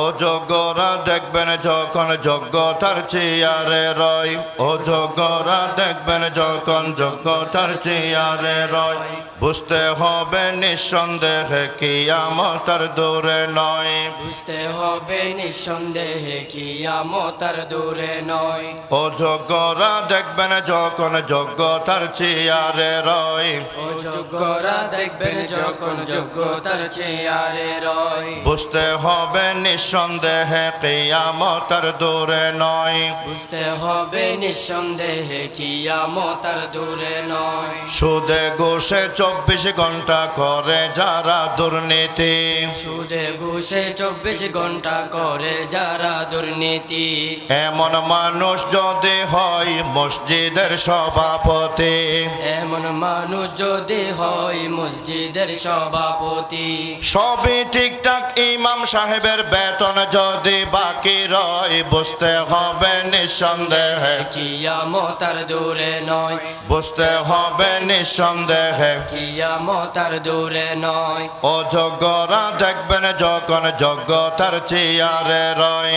ও যোগ্যরা দেখবেন যখন যোগ্যতার চেয়ারে রয়। ও যোগ্যরা দেখবেন যখন যোগ্যতার চেয়ারে রয়। বুঝতে হবে নিঃসন্দেহে কি আমতার দূরে নয়। বুঝতে হবে নিঃসন্দেহে কি আমতার দূরে নয়। ও যোগ্যরা দেখবেন যখন যোগ্যতার চেয়ারে রয়। ও যোগ্যরা দেখবেন যখন যোগ্যতার চেয়ারে রয়। বুঝতে হবে নিঃসন্দেহে কি আমতার দূরে নয়। বুঝতে হবে নিঃসন্দেহে কি আমতার দূরে নয়। সুদে ঘুষে চব্বিশ ঘণ্টা করে যারা দুর্নীতি। সুদে ঘুষে চব্বিশ ঘণ্টা করে যারা দুর্নীতি। এমন মানুষ যদি হয় মসজিদের সভাপতি। এমন মানুষ যদি হয় মসজিদের সভাপতি। সবই ঠিকঠাক ইমাম সাহেবের বেতন যদি বাকি রয় বুঝতে হবে নিঃসন্দেহে। কিয়ামতার দূরে নয়। বুঝতে হবে নিঃসন্দেহে। কিয়ামতার দূরে নয়। অযোগ্যরা দেখবেন যখন যোগ্যতার চেয়ারে রয়।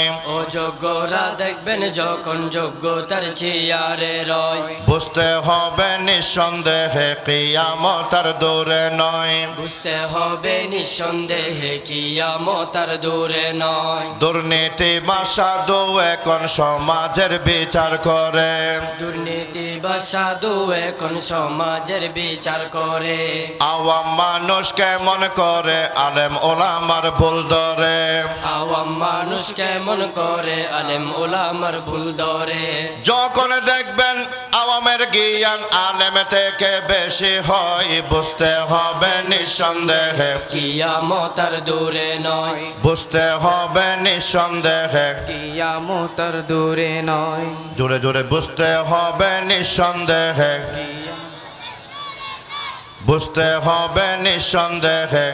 দেখবেন যখন যোগ্যতার চেয়ারে রয়। বুঝতে হবে নিঃসন্দেহে কিয়ামতার দূরে নয়। বুঝতে হবে নিঃসন্দেহে কিয়ামতার দূরে নয়। দুর্নীতি বা সাধু এখন সমাজের বিচার করে। দুর্নীতি বা সাধু এখন সমাজের বিচার করে। আওয়াম মানুষ কেমন করে? আলেম ওলামার ভুল ধরে। আওয়াম মানুষ কেমন করে? আলেম ওলামার ভুল ধরে। যখন দেখবেন আওয়ামের জ্ঞান আলেম থেকে বেশি হয় বুঝতে হবে নিঃসন্দেহে। কিয়ামতার দূরে নয়। বুঝতে হবে নিঃসন্দেহে। কিয়ামতার দূরে নয়। জোরে জোরে বুঝতে হবে নিঃসন্দেহে। বুঝতে হবে নিঃসন্দেহে।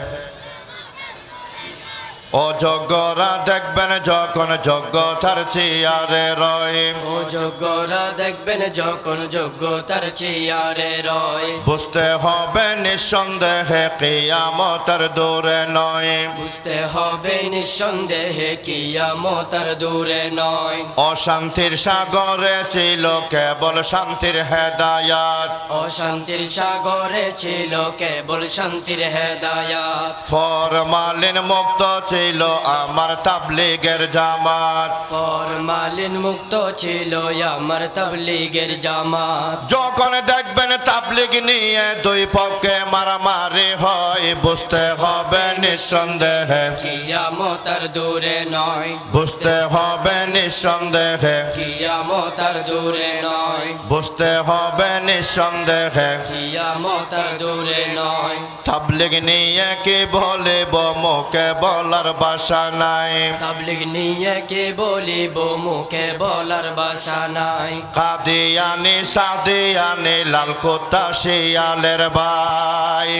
অযোগ্যরা দেখবেন যখন যজ্ঞ যোগ্যতার চেয়ারে রয়। ও যোগ্যরা দেখবেন যখন যজ্ঞ যোগ্যতার চেয়ারে রয়। বুঝতে হবে নিঃসন্দেহে কিয়ামতার দূরে নয়। বুঝতে হবে নিঃসন্দেহে কিয়ামতার দূরে নয়। অশান্তির সাগরে ছিল কেবল শান্তির হেদায়াত। অশান্তির সাগরে ছিল কেবল শান্তির হেদায়াত। ফরমালিন মুক্ত ছিল আমার তাবলিগের জামাত। ফরমালিন মুক্ত ছিল আমার তাবলিগের জামাত। যখন দেখবেন তাবলিগ নিয়ে দুই পক্ষে মারামারি হয় বুঝতে হবে নিঃসন্দেহে। কিয়ামতার দূরে নয়। বুঝতে হবে নিঃসন্দেহে। কিয়ামতার দূরে নয়। বুঝতে হবে নিঃসন্দেহে। কিয়ামতার দূরে নয়। তাবলিগ নিয়ে কি বলিব মুখে বলার বাসা নাই। তাবলিগ নিয়ে কে বলিব মুখে বলার বাসা নাই। কাদিয়ানি সাদিয়ানি লাল কোতা শিয়ালের ভাই।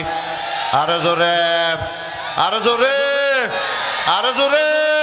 আর জোরে আর জোরে আর জোরে।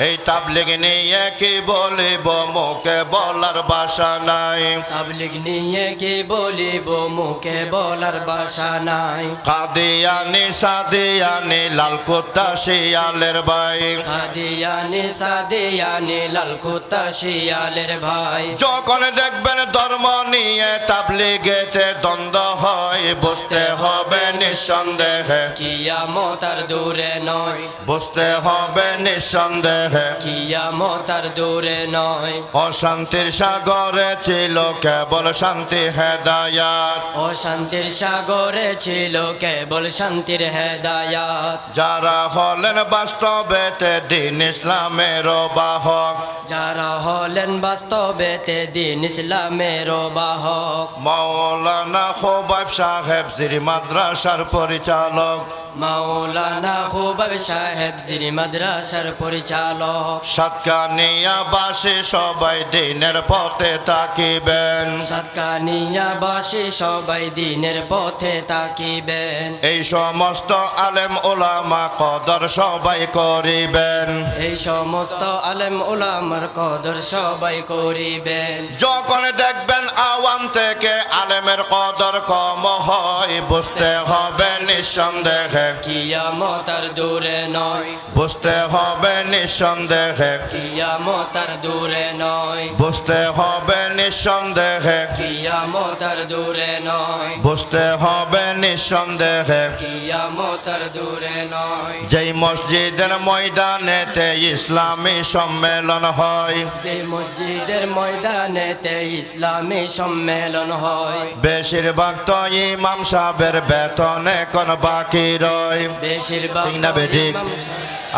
এই তাবলিগ নিয়ে কি বলিব? মুখে বলার বাসা নাই। তাবলিগ নিয়ে কে বলিব? মুখে বলার বাসা নাই। কাদিয়ানি সাদিয়ানি লাল কোতা শিয়ালের ভাই। কাদিয়ানি সাদিয়ানি লাল কুত্তা শিয়ালের ভাই। যখন দেখবেন ধর্ম নিয়ে তাবলিগেতে দ্বন্দ্ব হয় বুঝতে হবে নিঃসন্দেহে। কিয়ামতার দূরে নয়। বুঝতে হবে নিঃসন্দেহে। কিয়ামতার দূরে নয়। অশান্তির সাগরে ছিল কেবল শান্তি হেদায়াত। অশান্তির সাগরে ছিল কেবল শান্তির হেদায়াত। যারা হলেন বাস্তবেতে দিন ইসলামের বাহক। যারা হলেন বাস্তবেতে দিন ইসলামের বাহক। মৌলানা খোবাব সাহেব শ্রী মাদ্রাসার পরিচালক। মাওলানা হুবাব সাহেব জিরি মাদ্রাসার পরিচালক। সাতকানিয়া বাসী সবাই দিনের পথে তাকিবেন। সাতকানিয়াবাসী সবাই দিনের পথে তাকিবেন। এই সমস্ত আলেম ওলামা কদর সবাই করিবেন। এই সমস্ত আলেম ওলামার কদর সবাই করিবেন। যখন দেখবেন আওয়াম থেকে আলেমের কদর কম হয় হয় বুঝতে হবে নিঃসন্দেহে। কিয়ামতার দূরে নয়। বুঝতে হবে নিঃসন্দেহে। কিয়ামতার দূরে নয়। বুঝতে হবে নিঃসন্দেহে। কিয়ামত আর দূরে নয়। বুঝতে হবে নিঃসন্দেহে। কিয়ামত আর দূরে নয়। যেই মসজিদের ময়দানেতে ইসলামী সম্মেলন হয় যে মসজিদের ময়দানেতে ইসলামী সম্মেলন হয় বেশিরভাগ তো ইমাম সাহেবের বেতনে কোন বাকি রয়। বেশিরভাগ ঠিক না বেঠিক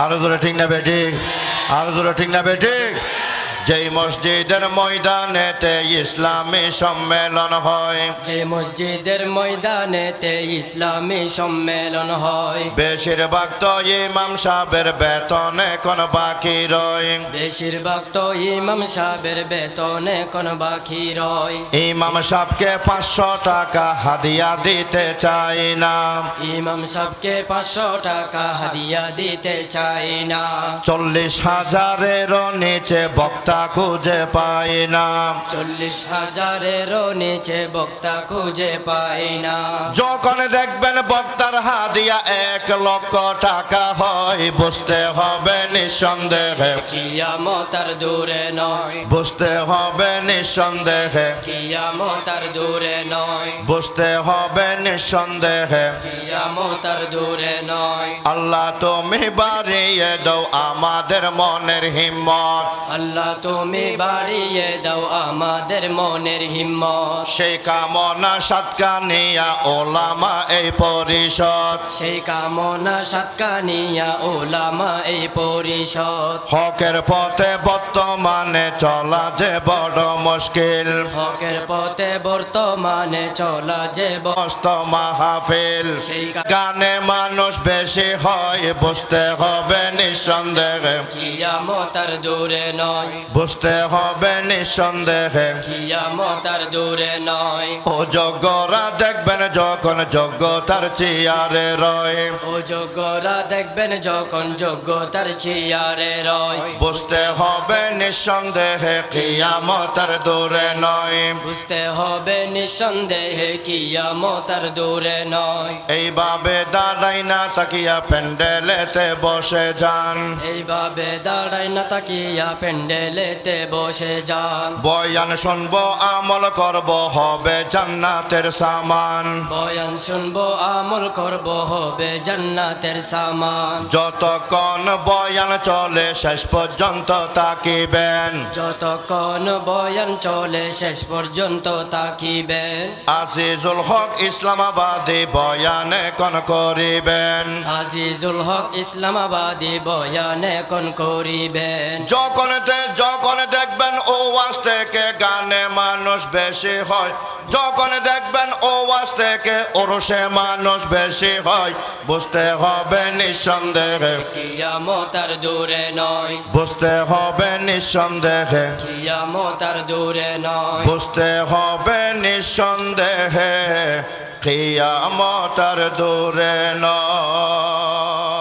আরও দূরে ঠিক না বেঠিক আরও দূরে ঠিক না বেঠিক যেই মসজিদের ময়দানেতে ইসলামী সম্মেলন হয় যে মসজিদের ময়দানেতে ইসলামী সম্মেলন হয় বেশিরভাগ তো ইমাম সাহেবের বেতনে কোন বাকি রয়। বেশিরভাগ তো ইমাম সাহেবের বেতনে কোন বাকি রয়। ইমাম সাহেবকে পাঁচশো টাকা হাদিয়া দিতে চাই না। ইমাম সাহেবকে পাঁচশো টাকা হাদিয়া দিতে চাই না। চল্লিশ হাজারেরও নিচে বক্তা খুঁজে পাই না। চল্লিশ হাজারেরও নিচে বক্তা খুঁজে পাই না। যখন দেখবেন বক্তার হাদিয়া এক লক্ষ টাকা হয় বুঝতে হবে নিঃসন্দেহে। কিয়ামত আর দূরে নয়। বুঝতে হবে নিঃসন্দেহে। কিয়ামত আর দূরে নয়। বুঝতে হবে নিঃসন্দেহে। কিয়ামত আর দূরে নয়। আল্লাহ তুমি বাড়িয়ে দাও আমাদের মনের হিম্মত। আল্লাহ তুমি বাড়িয়ে দাও আমাদের মনের হিম্মত। সেই কামনা সাতকানিয়া ওলামা এই পরিষদ। সেই কামনা সাতকানিয়া ওলামা এই পরিষদ। হকের পথে বর্তমানে চলা যে বড় মুশকিল। হকের পথে বর্তমানে চলা যে ব- মস্ত মাহফিল। সেই গানে মানুষ বেশি হয় বুঝতে হবে নিঃসন্দেহে। কিয়ামত আর দূরে নয়। বুঝতে হবে নিঃসন্দেহে। আর দূরে নয়। ও যোগ্যরা দেখবেন যখন যোগ্যতার চেয়ারে রয়। ও যোগ্যরা দেখবেন যখন যোগ্যতার চেয়ারে রয়। বুঝতে হবে নিঃসন্দেহে কিয়ামতার দূরে নয়। বুঝতে হবে নিঃসন্দেহে কিয়ামত আর দূরে নয়। এইভাবে দাঁড়াই না তাকিয়া প্যান্ডেলেতে বসে যান। এইভাবে দাঁড়াই না তাকিয়া পেন্ডেলেতে বসে যান। বয়ান শুনব আমল করব হবে জান্নাতের সামান। বয়ান শুনব আমল করব হবে জান্নাতের সামান। যতক্ষণ বয়ান চলে শেষ পর্যন্ত তাকিবেন। যতক্ষণ বয়ান চলে শেষ পর্যন্ত তাকিবেন। আজিজুল হক ইসলামাবাদী বয়ানে কোন করিবেন। আজিজুল হক ইসলামাবাদী বয়ানে কোন করিবেন। যখন তে- যখন দেখবেন ও ওয়াজ থেকে গানে মানুষ বেশি হয় যখন দেখবেন ও ওয়াজ থেকে ওরসে মানুষ বেশি হয় বুঝতে হবে নিঃসন্দেহে। কিয়ামত আর দূরে নয়। বুঝতে হবে নিঃসন্দেহে। কিয়ামত আর দূরে নয়। বুঝতে হবে নিঃসন্দেহে। কিয়ামত আর দূরে নয়।